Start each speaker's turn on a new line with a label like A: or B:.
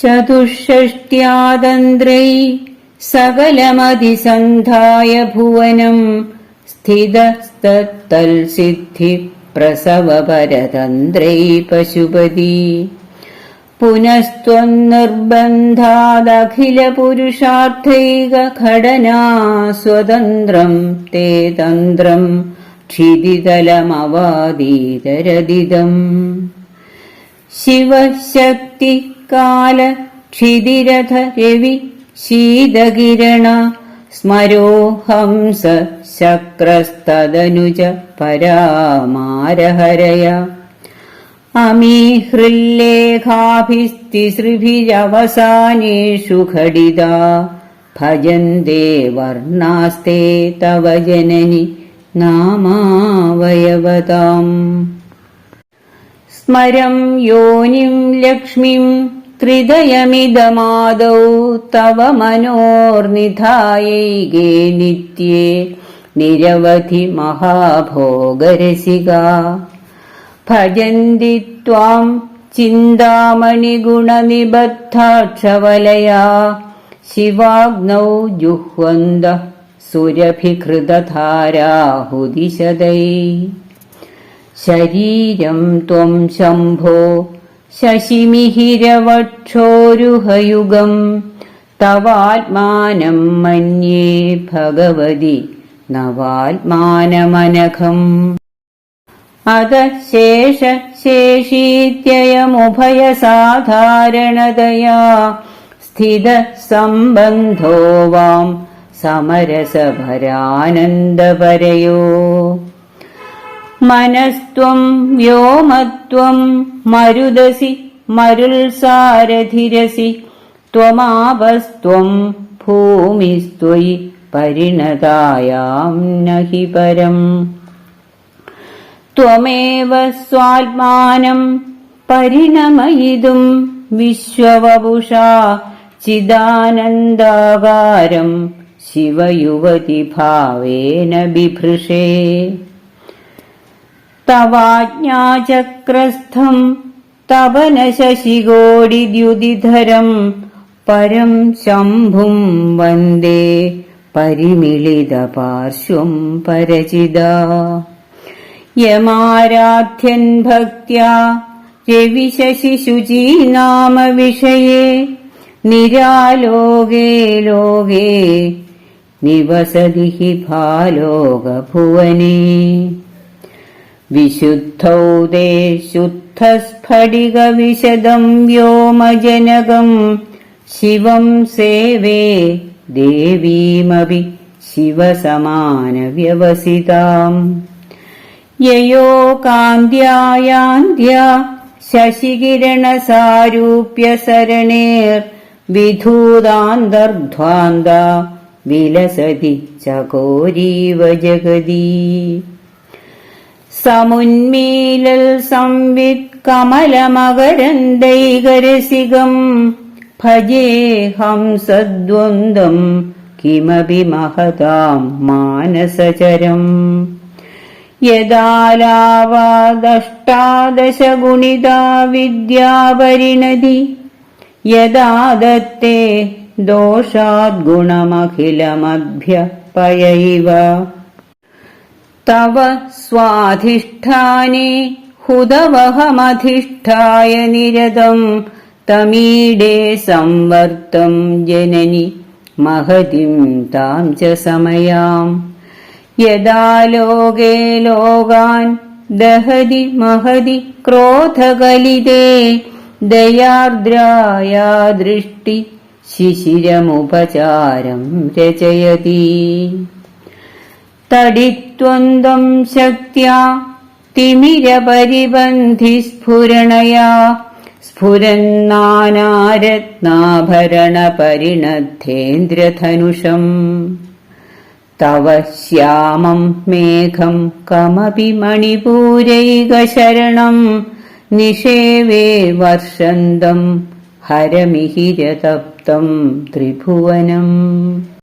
A: ചതുഷ്ഷ്ട്യാതന്ത്രൈ സകലമതിസന്ധായ ഭുവനം സ്ഥിതസ്തൽസിദ്ധി പ്രസവപരതന്ത്രൈ പശുപതി. പുനസ്ത്വന്നിർബന്ധാദഖിലപുരുഷാർത്ഥൈകഘടനാ സ്വതന്ത്രം തേ തന്ത്രം ക്ഷിതിതലമവാദീതരദിതം ശിവശക്തികാല ക്ഷിതിരഥ രവി ശീതകിരണ സ്മരോ ഹംസ ശക്രസ്തദനുജ പരാമാരഹരയ. അമീഹൃല്ലേഖാഭിസ്തിസൃഭിരവസാനേഷു ഘടിതാ. ഭജന്തേ വർണാസ്തേ തവ ജനനി നാമാവയവതാം. സ്മരം യോനിം ലക്ഷ്മിം ത്രിദയമിതമാദൗ തവ മനോർനിധായൈകേ നിത്യേ. നിരവധി മഹാഭോഗരസിക. ഭജന്തി ത്വാം ചിന്താമണിഗുണനിബദ്ധാക്ഷവലയാ. ശിവാഗ്നൗ ജുഹ്വന്ത സുരഭിഘൃതധാരാഹുദിശതൈ ശരീരം ത്വം ശംഭോ ശശിമിഹിരവക്ഷോരുഹയുഗം തവാത്മാനം മന്യേ ഭഗവതി നവാത്മാനമനഘം. അത ശേഷ ശേഷീത്യയമുഭയസാധാരണതയാ സ്ഥിത സംബന്ധോ വാം സമരസഭരാനന്ദപരയോ മനസ്ത്വം വ്യോമത്വം മരുദസി മരുൾസാരഥിരസി ത്വമാപസ്ത്വം ഭൂമിസ്ത്വയി പരിണതായാം നഹി പരം. സ്വാത്മാനം പരിണമയിതും വിശ്വവപുഷാ ചിദാനന്ദാകാരം ശിവയുവതി ഭാവേന ബിഭൃഷേ. തവാജ്ഞാചക്രസ്ഥം തപനശശികോടിദ്യുതിധരം പരം ശംഭും വന്ദേ പരിമിളിതപാർശ്വം പരചിത. യമാരാധ്യൻ ഭക്ത്യാ രവിശശിശുചീ നാമ വിഷയേ നിരാലോകേ ലോകേ നിവസതി ഹി ഭാലോകഭുവനേ. ശുദ്ധസ്ഫടികവിശദം വ്യോമജനകം. ശിവം സേവേ ദേവീമപി ശിവസമാനവ്യവസിതാം. യയോ കാന്ത്യായാന്ത്യ ശശികിരണസാരൂപ്യസരണേർ വിധൂതാന്തർധ്വാന്ത വിലസതി ചകോരീവ ജഗദീ സമുന്മീലൽ സംവിത് കമലമകരന്തൈകരസികം ഭജേ ഹംസദ്വന്ദ്വം കിമപി മഹതാം മാനസചരം. യദാലാവാദഷ്ടാദശഗുണിതാ വിദ്യാപരിണതി യദാ ദത്തേ ദോഷാദ്ഗുണമഖിലമഭ്യപയൈവ. തവ സ്വാധിഷ്ഠാനേ ഹുതവഹമധിഷ്ഠായ നിരതം തമീഡേ സംവർത്തം ജനനി മഹതിം താം ച സമയാം. യദാ ലോകേ ലോകാൻ ദഹതി മഹതി ക്രോധകലിതേ ദയാർദ്രായ ദൃഷ്ടി ശിശിരമുപചാരം രചയതി. തടിത്വന്തം ശക്ത്യാ തിമിരപരിബന്ധി സ്ഫുരണയാ സ്ഫുരന്നാനാരത്നാഭരണപരിണദ്ധേന്ദ്രധനുഷം തവ ശ്യാമം മേഘം കമപി മണിപൂരൈകശരണം നിഷേവേ വർഷന്തം ഹരമിഹിരതപ്തം ത്രിഭുവനം